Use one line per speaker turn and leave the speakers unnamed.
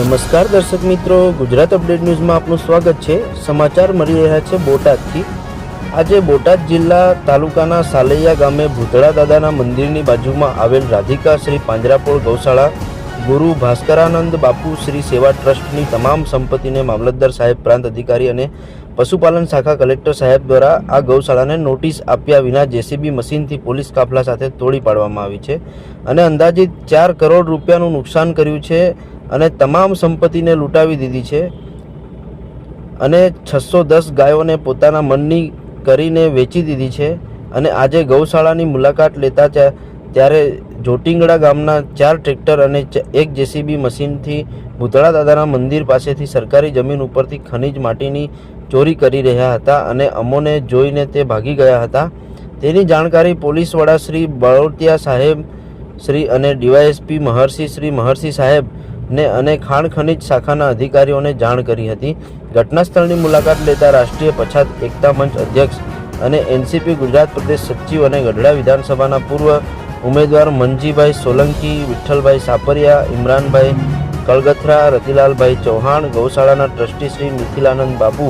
નમસ્કાર દર્શક મિત્રો, ગુજરાત અપડેટ ન્યૂઝમાં આપનું સ્વાગત છે. સમાચાર મળી રહ્યા છે બોટાદથી. આજે બોટાદ જિલ્લા તાલુકાના સાલૈયા ગામે ભૂતળા દાદાના મંદિરની બાજુમાં આવેલ રાધિકા શ્રી પાંજરાપોળ ગૌશાળા, ગુરુ ભાસ્કરાનંદ બાપુ શ્રી સેવા ટ્રસ્ટની તમામ સંપત્તિને મામલતદાર સાહેબ, પ્રાંત અધિકારી અને પશુપાલન શાખા કલેક્ટર સાહેબ દ્વારા આ ગૌશાળાને નોટિસ આપ્યા વિના જેસીબી મશીનથી પોલીસ કાફલા સાથે તોડી પાડવામાં આવી છે અને અંદાજિત ચાર કરોડ રૂપિયાનું નુકસાન કર્યું છે. અને તમામ સંપત્તિને લૂંટાવી દીધી છે અને છસો દસ ગાયોને પોતાના મનની કરીને વેચી દીધી છે અને આજે ગૌશાળાની મુલાકાત લેતા ત્યારે જોટિંગડા ગામના ચાર ટ્રેક્ટર અને એક જેસીબી મશીનથી ભૂતળા દાદાના મંદિર પાસેથી સરકારી જમીન ઉપરથી ખનિજ માટીની ચોરી કરી રહ્યા હતા અને અમોને જોઈને તે ભાગી ગયા હતા. તેની જાણકારી પોલીસ વડા શ્રી બળોતિયા સાહેબ, શ્રી અને ડીવાયએસપી મહર્ષિ, શ્રી મહર્ષિ સાહેબ ને અને ખાણ ખનિજ શાખાના અધિકારીઓને જાણ કરી હતી. ઘટના સ્થળની મુલાકાત લેતા રાષ્ટ્રીય પછાત એકતા મંચ અધ્યક્ષ અને એનસીપી ગુજરાત પ્રદેશ સચિવ અને ગઢડા વિધાનસભાના પૂર્વ ઉમેદવાર મનજીભાઈ સોલંકી, વિઠ્ઠલભાઈ સાપરિયા, ઇમરાનભાઈ કળગથરા, રતિલાલભાઈ ચૌહાણ, ગૌશાળાના ટ્રસ્ટી શ્રી મિથિલાનંદ બાપુ